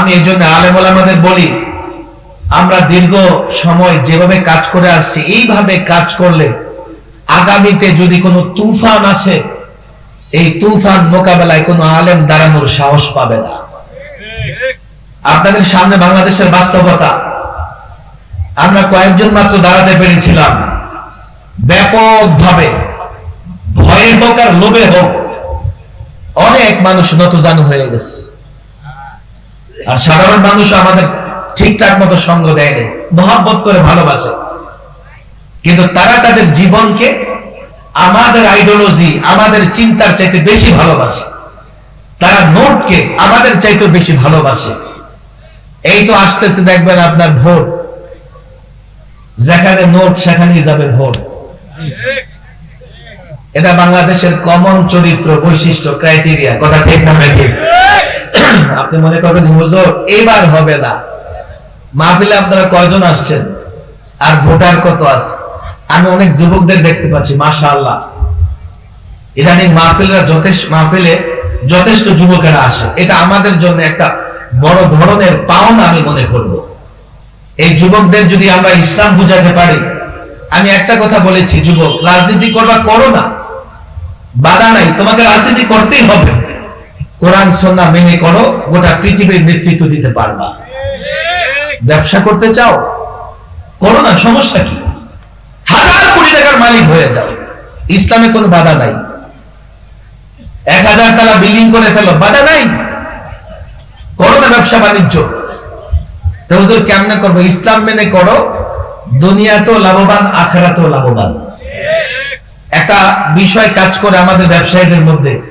আমি এই জন্য আলেমল আমাদের বলি, আমরা দীর্ঘ সময় যেভাবে কাজ করে আসছি, এইভাবে কাজ করলে আগামীতে যদি কোনো তুফান আসে, এই তুফান মোকাবেলায় কোনো আলেম দাঁড়ানোর সাহস পাবে না। আপনাদের সামনে বাংলাদেশের বাস্তবতা, আমরা কয়েকজন মাত্র দাঁড়াতে পেরেছিলাম। ব্যাপকভাবে ভয়ে হোক আর লোভে হোক, অনেক মানুষ নতজানু হয়ে গেছে। আর সাধারণ মানুষ আমাদের ঠিকঠাক মতো সঙ্গ দেয়নি মহাব্বত করে ভালোবাসে। কিন্তু তারা তাদের জীবনকে আমাদের আইডিওলজি আমাদের চিন্তার চাইতে বেশি ভালোবাসে। তারা নোটকে আমাদের চাইতে বেশি ভালোবাসে। এই তো আসতেছে দেখবেন আপনার ভোট। যেখানে নোট, সেখানেই যাবে ভোট। এটা বাংলাদেশের কমন চরিত্র বৈশিষ্ট্য ক্রাইটেরিয়া কথা ঠিক না নাকি আপনি মনে করবেন হুজুর, এবার হবে না। মাহফিলে আপনারা কয়জন আসছেন? আর ভোটার কত আছে? আমি অনেক যুবকদের দেখতে পাচ্ছি মাশা আল্লাহ ইদানিং মাহফিলরা যথেষ্ট, মাহফিলে যথেষ্ট যুবকেরা আসে। এটা আমাদের জন্য একটা বড় ধরনের পাওনা আমি মনে করব। এই যুবকদের যদি আমরা ইসলাম বুঝাতে পারি, আমি একটা কথা বলেছি, যুবক, রাজনীতি করবা করো না। বাধা নাই, তোমাকে রাজনীতি করতেই হবে। কোরআন সন্না মেনে করো, গোটা পৃথিবীর নেতৃত্ব দিতে পারবা। ব্যবসা করতে চাও? করো না, সমস্যা কি? হাজার কোটি টাকার মালিক হয়ে যাও। ইসলামে কোনো বাধা নাই। এক হাজার তালা বিল্ডিং করে ফেলো, বাধা নাই। করো না ব্যবসা বাণিজ্য। হুজুর, কেমনে করব? ইসলাম মেনে করো দুনিয়া তো লাভবান, আখেরাতেও লাভবান। একটা বিষয় কাজ করে আমাদের ব্যবসায়ীদের মধ্যে।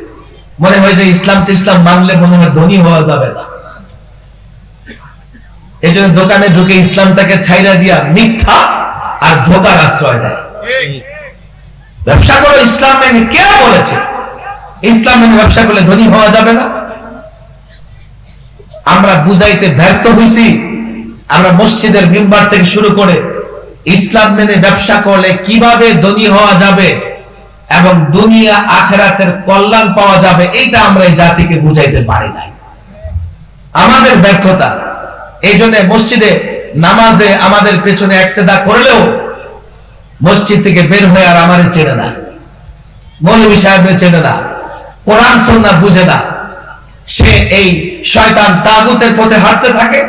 মনে হয় যে ইসলাম ইসলাম মানলে মনে হয় ধনী হওয়া যাবে না। এই জন্য দোকানে ঢুকে ইসলামটাকে ছাইরা দিয়া মিথ্যা আর ধোকার আশ্রয় দেয়। ব্যবসা করো ইসলাম মেনে কে বলেছে? ইসলাম মেনে ব্যবসা করলে ধনী হওয়া যাবে না। আমরা বুঝাইতে ব্যর্থ হয়েছি আমরা মসজিদের মেম্বার থেকে শুরু করে ইসলাম মেনে ব্যবসা করলে কীভাবে ধনী হওয়া যাবে এবং দুনিয়া আখেরাতের কল্যাণ পাওয়া যাবে এটা আমরা এই জাতিকে বুঝাইতে পারি নাই। আমাদের ব্যর্থতা এই জন্য মসজিদে নামাজে আমাদের পেছনে একতেদা করলেও মসজিদ থেকে বের হয়ে আর আমারে চেনে না। মৌলবী সাহেবরে চেনে না। কোরআন সন্না বুঝে না। সে এই শয়তান তাগুতের পথে হাঁটতে থাকে।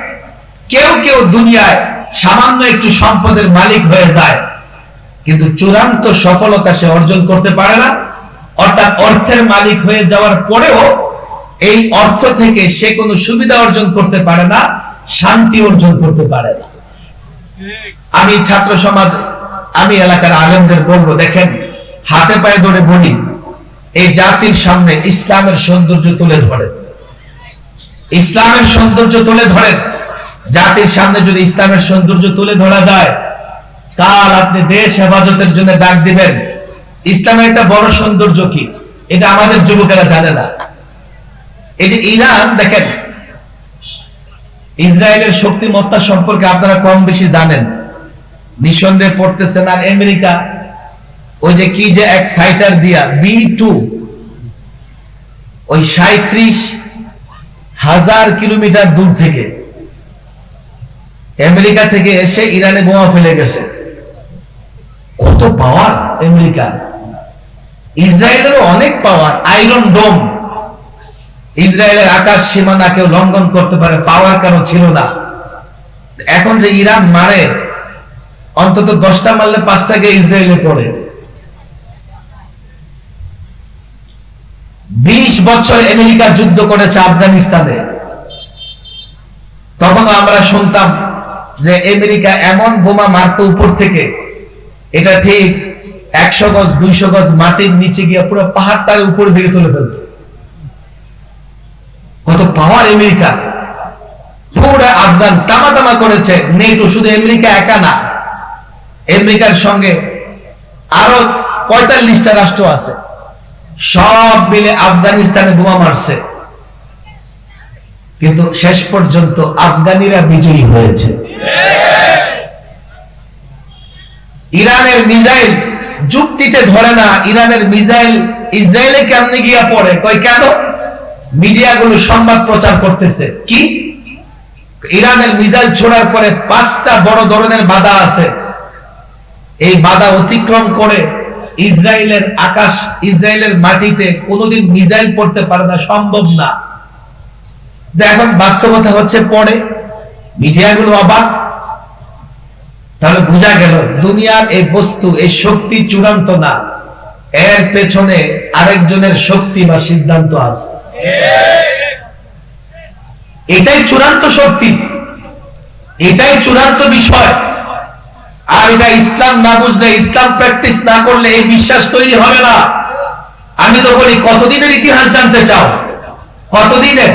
কেউ কেউ দুনিয়ায় সামান্য একটু সম্পদের মালিক হয়ে যায়। কিন্তু চূড়ান্ত সফলতা সে অর্জন করতে পারে না। অর্থাৎ অর্থের মালিক হয়ে যাওয়ার পরেও এই অর্থ থেকে সে কোনো সুবিধা অর্জন করতে পারে না, শান্তি অর্জন করতে পারে না। আমি ছাত্র সমাজ, আমি এলাকার আলেমদের বলব, দেখেন, হাতে পায়ে ধরে বলি, এই জাতির সামনে ইসলামের সৌন্দর্য তুলে ধরে ইসলামের সৌন্দর্য তুলে ধরেন। জাতির সামনে যদি ইসলামের সৌন্দর্য তুলে ধরা যায় কাল আপনি দেশ হেফাজতের জন্য ডাক দিবেন। ইসলামের একটা বড় সৌন্দর্য কি? এটা আমাদের যুবকেরা জানে না। এই যে ইরান, দেখেন, ইসরায়েলের শক্তিমত্তা সম্পর্কে আপনারা কম বেশি জানেন। নিঃসন্দেহে পড়তেছেন, আর আমেরিকা, ওই যে কি যে এক ফাইটার দিয়া, বি টু, ওই সাঁত্রিশ হাজার কিলোমিটার দূর থেকে, আমেরিকা থেকে এসে ইরানে বোমা ফেলে গেছে। কত পাওয়ার আমেরিকা। ইসরায়েলেরও অনেক পাওয়ার আয়রন ডোম ইসরায়েলের আকাশ সীমানা কেউ লঙ্ঘন করতে পারে পাওয়ার কেন ছিল না? এখন যে ইরান মারে, অন্তত দশটা মারলে পাঁচটা গিয়ে ইসরায়েলে পড়ে। বিশ বছর আমেরিকা যুদ্ধ করেছে আফগানিস্তানে। তখন আমরা শুনতাম যে আমেরিকা এমন বোমা মারত উপর থেকে এটা ঠিক একশো গজ, দুইশো গজ মাটির নিচে গিয়ে পুরো পাহাড়টার উপর তুলে ফেলত। কত পাওয়ার আমেরিকা। পুরো আফগান তামা তামা করেছে শুধু আমেরিকা একা না, আমেরিকার সঙ্গে আরও পঁয়তাল্লিশটা রাষ্ট্র আছে। সব মিলে আফগানিস্তানে বোমা মারছে। কিন্তু শেষ পর্যন্ত আফগানিরা বিজয়ী হয়েছে। ইরানের মিসাইল যুক্তিতে ধরে না, ইরানের মিসাইল ইসরায়েলে কেমনে গিয়া পড়ে? কই কেন? মিডিয়াগুলো সংবাদ প্রচার করতেছে। কি? ইরানের মিসাইল ছোড়ার পরে পাঁচটা বড় ধরনের বাধা আছে। এই বাধা অতিক্রম করে ইসরায়েলের আকাশ, ইসরায়েলের মাটিতে কোনোদিন মিসাইল পড়তে পারে না, সম্ভব না। এখন বাস্তবতা হচ্ছে পড়ে মিডিয়াগুলো অবাক। তাহলে বোঝা গেল, দুনিয়ার এই বস্তু, এই শক্তি চূড়ান্ত না। এর পেছনে আরেকজনের শক্তি বা সিদ্ধান্ত আছে। এটাই চূড়ান্ত শক্তি। এটাই চূড়ান্ত বিষয়। আর এটা ইসলাম না বুঝলে, ইসলাম প্র্যাকটিস না করলে এই বিশ্বাস তৈরি হবে না। আমি তো বলি, কতদিনের ইতিহাস জানতে চাও? কতদিনের?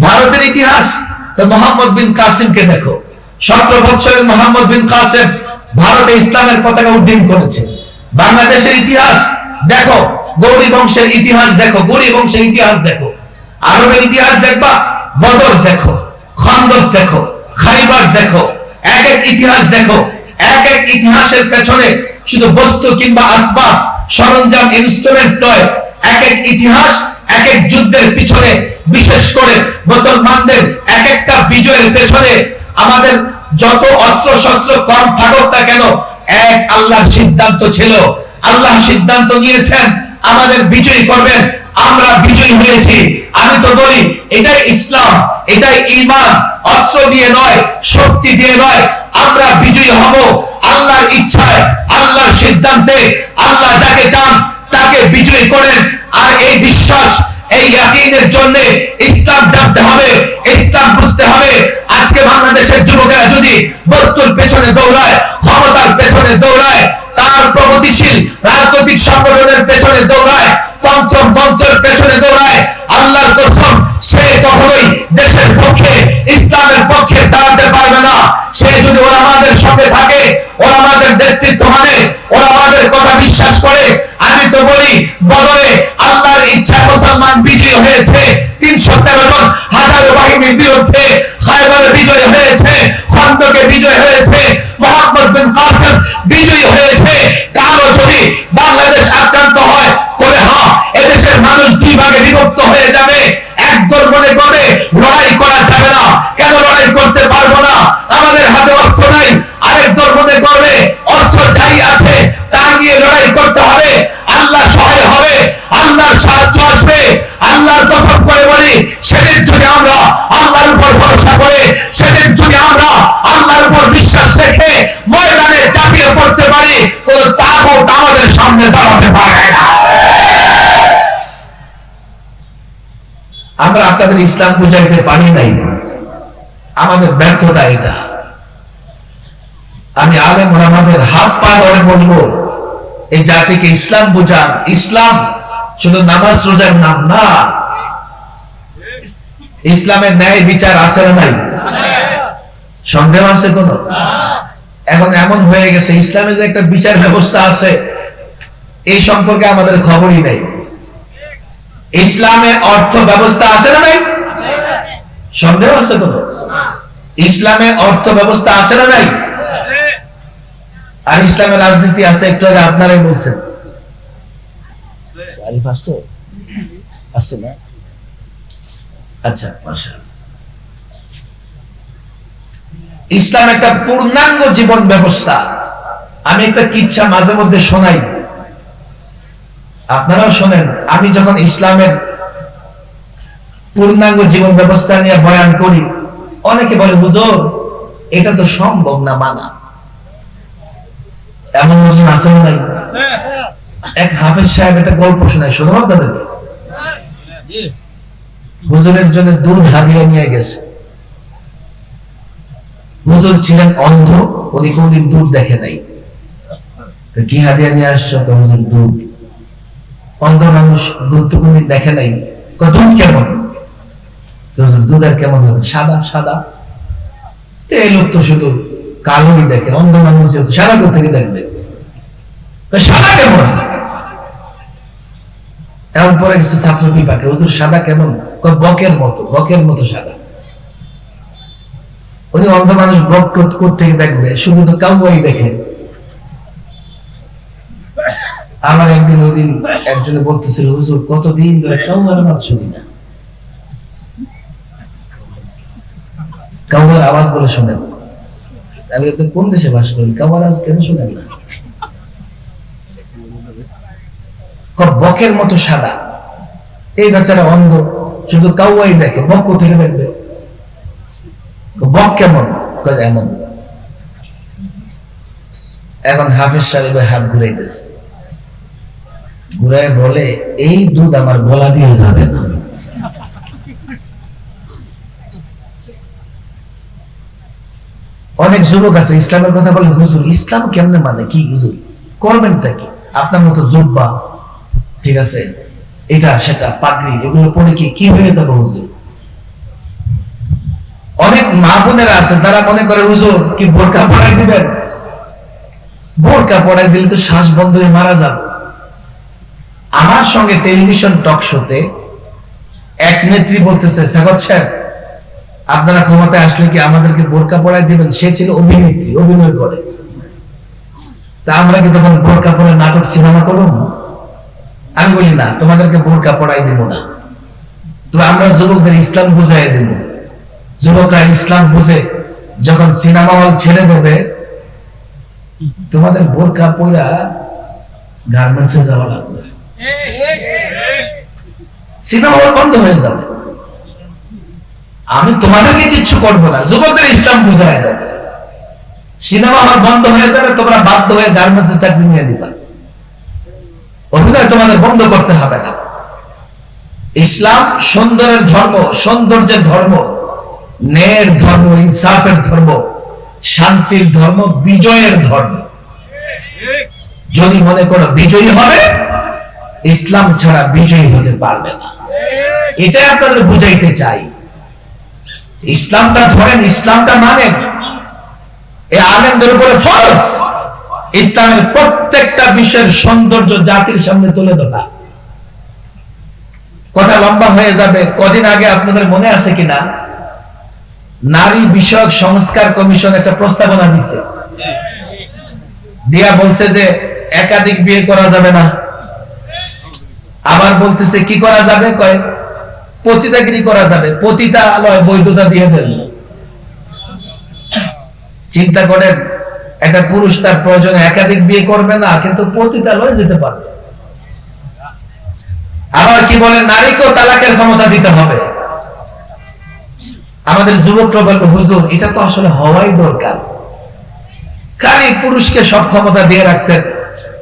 ভারতের ইতিহাস? তো মোহাম্মদ বিন কাসিমকে দেখো। সতেরো বছরের মোহাম্মদ বিন কাসিম ভারতে ইসলামের পতাকা উড্ডীন করেছে। বাংলাদেশের ইতিহাস দেখো, গৌরী বংশের ইতিহাস দেখো, গৌরী বংশের ইতিহাস দেখো। আরবের ইতিহাস দেখবা, বদর দেখো, খন্দক দেখো, খাইবার দেখো, এক এক ইতিহাস দেখো। এক এক ইতিহাসের পেছনে শুধু বস্তু কিংবা আসবাব, সরঞ্জাম ইনস্ট্রুমেন্ট নয়, এক এক ইতিহাস, এক এক যুদ্ধের পিছনে, বিশেষ করে মুসলমানদের এক একটা বিজয়ের পেছনে আমাদের যত অস্ত্র শস্ত্র কম থাকুক না কেন? এক, আল্লাহর সিদ্ধান্ত ছিল। আল্লাহ সিদ্ধান্ত নিয়েছেন, আমাদের বিজয়ী করবেন। আমরা বিজয়ী হয়েছি। আমি তো বলি, এটাই ইসলাম, এটাই ইমান অস্ত্র দিয়ে নয়, শক্তি দিয়ে নয়। আমরা বিজয়ী হব আল্লাহর ইচ্ছায়, আল্লাহর সিদ্ধান্তে। আল্লাহ যাকে চান, তাকে বিজয়ী করেন। আর এই বিশ্বাস এই ইয়াকিনের জন্য ইসলাম জানতে হবে, ইসলাম বুঝতে হবে। আজকে বাংলাদেশের যুবকেরা যদি বস্তুর পেছনে দৌড়ায়, ক্ষমতার পেছনে দৌড়ায়, তার প্রগতিশীল রাজনৈতিক সংগঠনের পেছনে দৌড়ায়, তন্ত্র মন্ত্রের পেছনে দৌড়ায়, আল্লাহর কসম, সে কখনোই দেশের পক্ষে, ইসলামের পক্ষে দাঁড়াতে পারবে না। সে যদি ওরা আমাদের সঙ্গে থাকে ওরা আমাদের নেতৃত্ব মানে ওরা আমাদের কথা বিশ্বাস করে, আমি তো বলি, বদলে মুসলমান বিজয়ী হয়েছে। তিনশো তেরো জন হাজারো বাহিনীর বিরুদ্ধে খাইবারে বিজয় হয়েছে। আপনাদের ইসলাম বুঝাইতে পারি নাই। আমাদের ব্যর্থতা এটা। আমি আলেম আমাদের হাত পা ধরে বলব, এই জাতিকে ইসলাম বুঝান ইসলাম শুধু নামাজ রোজার নাম না, ইসলামের ন্যায় বিচার আছে না নাই? সন্দেহ আছে কোন? এখন এমন হয়ে গেছে ইসলামে যে একটা বিচার ব্যবস্থা আছে, এই সম্পর্কে আমাদের খবরই নেই। ইসলামে অর্থ ব্যবস্থা আছে না নাই? সন্দেহ আছে কোন? ইসলামে অর্থ ব্যবস্থা আছে না নাই? আর ইসলামের রাজনীতি আছে একটু আগে আপনারাই বলছেন। আসছে? আসছে না? আচ্ছা ইসলাম একটা পূর্ণাঙ্গ জীবন ব্যবস্থা। আমি একটা কিচ্ছা মাঝে মধ্যে শোনাই আপনারাও শোনেন, আমি যখন ইসলামের পূর্ণাঙ্গ জীবন ব্যবস্থা নিয়ে বয়ান করি, অনেকে বলে, হুজুর, এটা তো সম্ভব না মানা। এমন লোকজন আছে নাই? এক হাফেজ সাহেব একটা গল্প শোনায়, শোনো আপনাদের হুজুরের জন্য দুধ হারিয়ে নিয়ে গেছে। হুজুর ছিলেন অন্ধ, উনি কোনদিন দুধ দেখে নাই। কি হারিয়ে নিয়ে আসছো? হুজুর দুধ। অন্ধ মানুষ দুধ তো কোনদিন দেখে নাই। দুধ কেমন? দুধ আর কেমন হবে? সাদা সাদা। তো এই লোক তো শুধু কালোই দেখে, অন্ধ মানুষ সাদা কোথেকে দেখবে? সাদা কেমন? এমন পরে গেছে ছাত্র বিপাকে, হুজুর সাদা কেমন? বকের মতো বকের মতো সাদা। উনি অন্ধ মানুষ বক থেকে দেখবে? শুধু তো দেখে। আমার একদিন ওই দিন একজনে বলতেছিল, হুজুর, কতদিন ধরে কাউয়ার মাছ শুনি না? কাউয়ার আওয়াজ বলে শোনেন। তাহলে আপনি কোন দেশে বাস করেন? কাবার আওয়াজ কেন শোনেন না? বকের মতো সাদা। এই বেচারা অন্ধ, শুধু কাউয়াই দেখে, বক কোথেকে দেখবে? বক কেমন? এমন। এখন হাফিজ সাহেব হাত ঘুরাইতেছে। ঘুরায় বলে, এই দুধ আমার গলা দিয়ে যাবে না। অনেক যুবক আছে, ইসলামের কথা বলে, হুজুর, ইসলাম কেমনে মানে? কি হুজুর? করবেনটা কি? আপনার মতো জুব্বা, ঠিক আছে? এটা, সেটা, পাগড়ি, এগুলো পরে কি কি হয়ে যাবে হুজুর? অনেক মা বোনেরা আছে, যারা মনে করে, হুজুর, কি বোরকা পড়াই দিবেন? বোরকা পড়াই দিলে তো শ্বাস বন্ধ হয়ে মারা যাবে। আমার সঙ্গে টেলিভিশন টক শোতে এক নেত্রী বলতেছে, সাগত সাহেব আপনারা ক্ষমতায় আসলে কি আমাদেরকে বোরকা পড়াই দিবেন? সে ছিল অভিনেত্রী, অভিনয় করে। তা আমরা কি তখন বোরকা পরে নাটক সিনেমা করুন? আমি বলি, না, তোমাদেরকে বোরকা পড়াই দিব না। তবে আমরা যুবকদের ইসলাম বুঝাই দেব। যুবকরা ইসলাম বুঝে, যখন সিনেমা হল ছেড়ে দেবে, তোমাদের বোরকা পড়া গার্মেন্টসে যাওয়া লাগবে। সিনেমা বন্ধ হয়ে যাবে। আমি তোমাদেরকে কিচ্ছু করব না। যুবকদের ইসলাম বুঝাই দেবে সিনেমা হল বন্ধ হয়ে যাবে, তোমরা বাধ্য হয়ে গার্মেন্টসের চাকরি নিয়ে দিবা অভিনয় তোমাদের বন্ধ করতে হবে না। ইসলাম সুন্দরের ধর্ম, সৌন্দর্যের ধর্ম, ন্যায়ের ধর্ম, ইনসাফের ধর্ম, শান্তির ধর্ম, বিজয়ের ধর্ম। যদি মনে করো বিজয়ী হবে ইসলাম ছাড়া বিজয়ী হতে পারবে না। এটাই আপনাদের বুঝাইতে চাই। ইসলামটা ধরেন, ইসলামটা মানেন এই আলেমদের উপরে ফরজ। ইসলামের প্রত্যেকটা বিষয়ের সৌন্দর্য জাতির সামনে তুলে ধরা। কথা লম্বা হয়ে যাবে, কদিন আগে আপনাদের মনে আছে কিনা? নারী বিষয়ক সংস্কার কমিশন একটা প্রস্তাবনা দিছে। দিয়া বলছে যে একাধিক বিয়ে করা যাবে না। আবার বলতেছে, কি করা যাবে? কয়, পতিতাগিরি করা যাবে। পতিতালয় বৈধতা দিয়ে দেন। চিন্তা করেন, একটা পুরুষ তার প্রয়োজনে একাধিক বিয়ে করবে না, কিন্তু পতিতালয়ে যেতে পারবে। আবার কি বলে, নারীকেও তালাকের ক্ষমতা দিতে হবে। আমাদের যুবকরা বলবে, হুজুর, এটা তো আসলে হওয়াই দরকার। খালি পুরুষকে সব ক্ষমতা দিয়ে রাখছেন।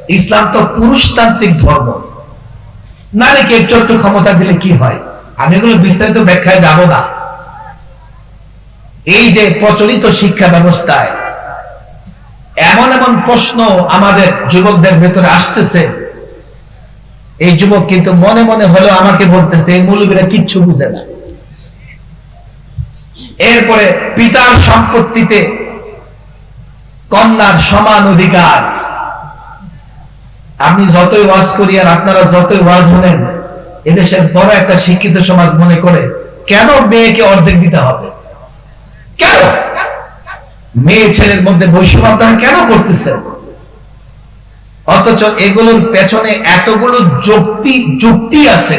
ইসলাম তো পুরুষতান্ত্রিক ধর্ম। নারীকে একটু একটু ক্ষমতা দিলে কি হয়? আমি এগুলো বিস্তারিত ব্যাখ্যায় যাব না। এই যে প্রচলিত শিক্ষা ব্যবস্থায় এমন এমন প্রশ্ন আমাদের যুবকদের ভেতরে আসতেছে। এই যুবক কিন্তু মনে মনে হলেও আমাকে বলতেছে, এই মৌলবীরা কিচ্ছু বুঝে না। এরপরে পিতার সম্পত্তিতে কন্যার সমান অধিকার। আমি যতই ওয়াজ করি আর আপনারা যতই ওয়াজ শোনেন এদেশের বড় একটা শিক্ষিত সমাজ মনে করে, কেন মেয়েকে অর্ধেক দিতে হবে? কেন? মেয়ে ছেলের মধ্যে বৈষম্য আপনারা কেন করতেছেন? অথচ এগুলোর পেছনে এতগুলো যুক্তি যুক্তি আছে,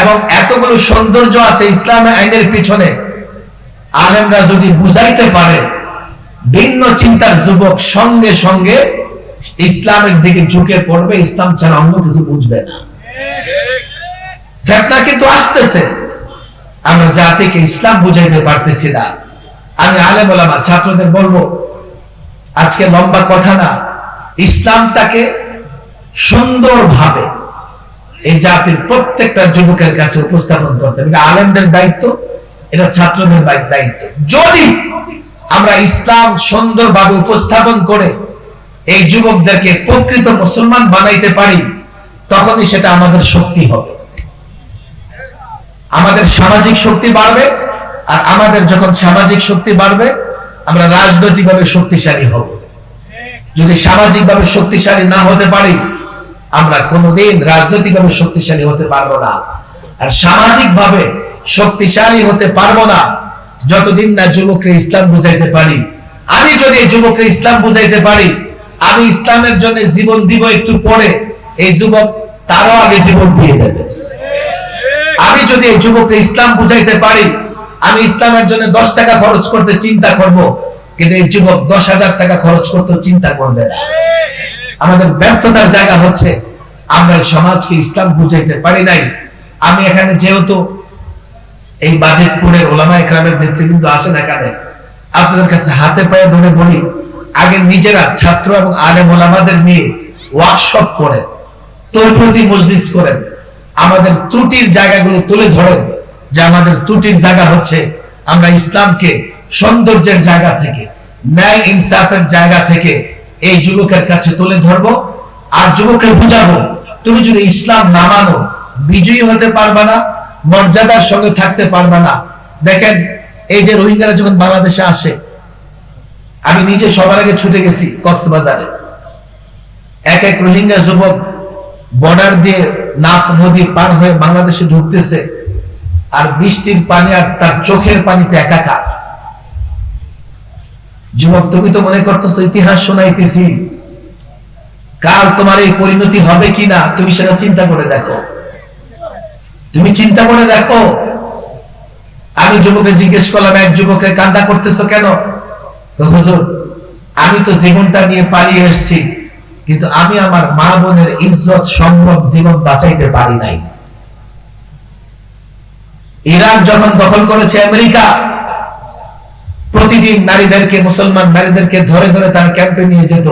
এবং এতগুলো সৌন্দর্য আছে ইসলাম আইনের পিছনে। আলেমরা যদি বুঝাইতে পারে, ভিন্ন চিন্তার যুবক সঙ্গে সঙ্গে ইসলামের দিকে ঝুঁকে পড়বে ইসলাম ছাড়া অন্য কিছু বুঝবে না। ফেতনা কিন্তু আসতেছে। আমরা জাতিকে ইসলাম বুঝাইতে পারতেছি না। আমি আলেম ওলামা, ছাত্রদের বলব, আজকে লম্বা কথা না, ইসলামটাকে সুন্দরভাবে এই জাতির প্রত্যেকটা যুবকের কাছে উপস্থাপন করতে হবে। আলেমদের দায়িত্ব, এটা ছাত্রদের দায়িত্ব। যদি আমরা ইসলাম সুন্দরভাবে উপস্থাপন করে এই যুবকদেরকে প্রকৃত মুসলমান বানাইতে পারি, তখনই সেটা আমাদের শক্তি হবে। আমাদের সামাজিক শক্তি বাড়বে আর আমাদের যখন সামাজিক শক্তি বাড়বে, আমরা রাজনৈতিকভাবে শক্তিশালী হব। যদি সামাজিকভাবে শক্তিশালী না হতে পারি, আমরা কোনোদিন রাজনৈতিকভাবে শক্তিশালী হতে পারব না। আর সামাজিকভাবে শক্তিশালী হতে পারব না, যতদিন না যুবককে ইসলাম বুঝাইতে পারি। আমি যদি এই যুবককে ইসলাম বুঝাইতে পারি আমি ইসলামের জন্য জীবন দিব একটু পরে, এই যুবক তারও আগে জীবন দিয়ে দেবে। আমি যদি এই যুবককে ইসলাম বুঝাইতে পারি, আমি ইসলামের জন্য দশ টাকা খরচ করতে চিন্তা করব, কিন্তু এই যুবক দশ হাজার টাকা খরচ করতে চিন্তা করবে না। আমাদের ব্যর্থতার জায়গা হচ্ছে, আমরা সমাজকে ইসলাম বুঝাইতে পারি নাই। আমি এখানে যেহেতু এই বাজেটপুরের ওলামা একরামের নেতৃবৃন্দ আসেন এখানে, আপনাদের কাছে হাতে পায়ে ধরে বলি আগে নিজেরা ছাত্র এবং আলেম ওলামাদের নিয়ে ওয়ার্কশপ করে তৈরি মজলিস করেন আমাদের ত্রুটির জায়গাগুলো তুলে ধরেন যে আমাদের ত্রুটির জায়গা হচ্ছে আমরা ইসলামকে সৌন্দর্যের জায়গা থেকে, ন্যায় ইনসাফের জায়গা থেকে এই যুবকের কাছে তুলে ধরবো। আর যুবককে বুঝাবো, তুমি যদি ইসলাম না মানো, বিজয়ী হতে পারবা না, মর্যাদার সঙ্গে থাকতে পারবা না। দেখেন, এই যে রোহিঙ্গারা যখন বাংলাদেশে আসে আমি নিজে সবার আগে ছুটে গেছি কক্সবাজারে। এক এক রোহিঙ্গা যুবক বর্ডার দিয়ে নাফ নদী পার হয়ে বাংলাদেশে ঢুকতেছে আর বৃষ্টির পানি আর তার চোখের পানিতে একাকার। যুবক, তুমি তো মনে করতেছো, ইতিহাস শোনাইতেছি। কাল তোমার এই পরিণতি হবে কিনা, তুমি সেটা চিন্তা করে দেখো। তুমি চিন্তা করে দেখো। আমি যুবকে জিজ্ঞেস করলাম, এক যুবকে কান্দা করতেছো কেন? হুজুর, আমি তো জীবনটা নিয়ে পালিয়ে এসেছি, কিন্তু আমি আমার মা বোনের ইজ্জত সম্ভব জীবন বাঁচাইতে পারি নাই। ইরাক যখন দখল করেছে আমেরিকা, প্রতিদিন নারীদেরকে, মুসলমান নারীদেরকে ধরে ধরে তার ক্যাম্পে নিয়ে যেত।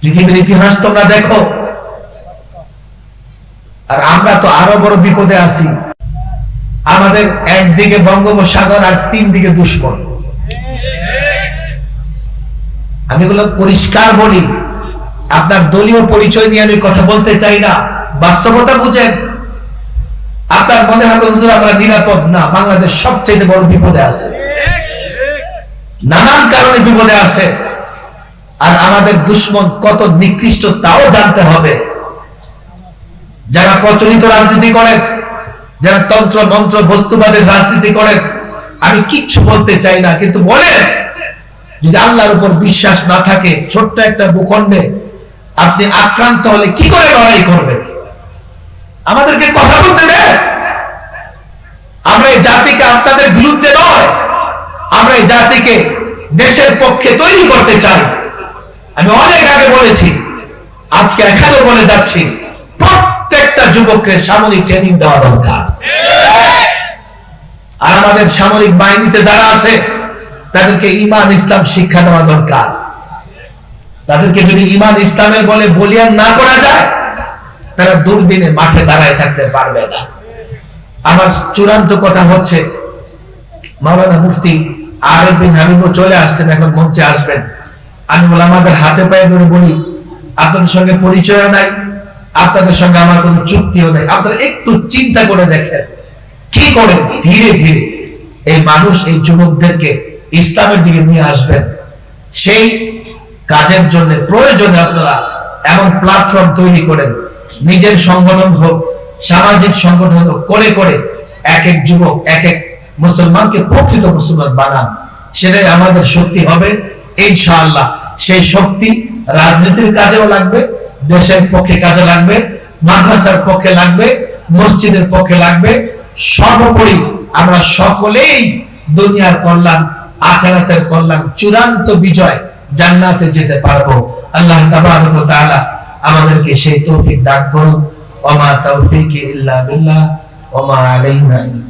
পৃথিবীর ইতিহাস তোমরা দেখো। আর আমরা তো আরও বড় বিপদে আছি। আমাদের একদিকে বঙ্গোপসাগর আর তিন দিকে দুশ্মন। আমি এগুলো পরিষ্কার বলি, আপনার দলীয় পরিচয় নিয়ে আমি কথা বলতে চাই না। বাস্তবতা বুঝেন। আপনার মনে হবে হুজুর, আমরা নিরাপদ না। বাংলাদেশ সবচেয়ে বড় বিপদে আছে। নানান কারণে বিপদে আছে। আর আমাদের দুশ্মন কত নিকৃষ্ট তাও জানতে হবে। যারা প্রচলিত রাজনীতি করেন, যারা তন্ত্র মন্ত্র বস্তুবাদের রাজনীতি করেন, আমি কিচ্ছু বলতে চাই না, কিন্তু বলেন যদি আল্লাহর উপর বিশ্বাস না থাকে, ছোট্ট একটা ভূখণ্ডে আপনি আক্রান্ত হলে কি করে লড়াই করবেন? আমাদেরকে কথা বলতে দেন। আমরা এই জাতিকে আপনাদের বিরুদ্ধে নয়, আমরা এই জাতিকে দেশের পক্ষে তৈরি করতে চাই। আমি অনেক আগে বলেছি, আজকে এখানেও বলে যাচ্ছি, প্রত্যেকটা যুবককে সামরিক ট্রেনিং দেওয়া দরকার। আর আমাদের সামরিক বাহিনীতে যারা আছে তাদেরকে ইমান ইসলাম শিক্ষা দেওয়া দরকার। তাদেরকে যদি ইমান ইসলামের বলে বলিয়ান না করা যায়, তারা দুর্দিনে মাঠে দাঁড়ায় থাকতে পারবে না। আমার চূড়ান্ত কথা হচ্ছে, মাওলানা মুফতি আরেফ বিন চলে আসছেন, এখন মঞ্চে আসবেন। আমি ওলামাদের হাতে পায়ে ধরে বলি, আপনাদের সঙ্গে পরিচয় নাই, আপনাদের সঙ্গে আমার কোনো চুক্তিও নেই। আপনারা একটু চিন্তা করে দেখেন, কি করে ধীরে ধীরে এই মানুষ, এই যুবকদেরকে ইসলামের দিকে নিয়ে আসবেন। সেই কাজের জন্য প্রয়োজনে আপনারা এমন প্ল্যাটফর্ম তৈরি করেন। নিজের সংগঠন হোক, সামাজিক সংগঠন হোক, করে করে এক এক যুবক, এক এক মুসলমানকে প্রকৃত মুসলমান বানান। সেটাই আমাদের শক্তি হবে, ইনশাআল্লাহ। সেই শক্তি রাজনীতির কাজেও লাগবে, দেশের পক্ষে কাজে লাগবে, মাদ্রাসার পক্ষে লাগবে, মসজিদের পক্ষে লাগবে। সর্বোপরি আমরা সকলেই দুনিয়ার কল্যাণ আখেরাতের কল্যাণ, চূড়ান্ত বিজয় জান্নাতে যেতে পারব। আল্লাহ তাবারক ওয়া তাআলা আমাদেরকে সেই তৌফিক দান করুন। ওমা তৌফিক ইল্লা বিল্লাহ, ওমা ইল্লা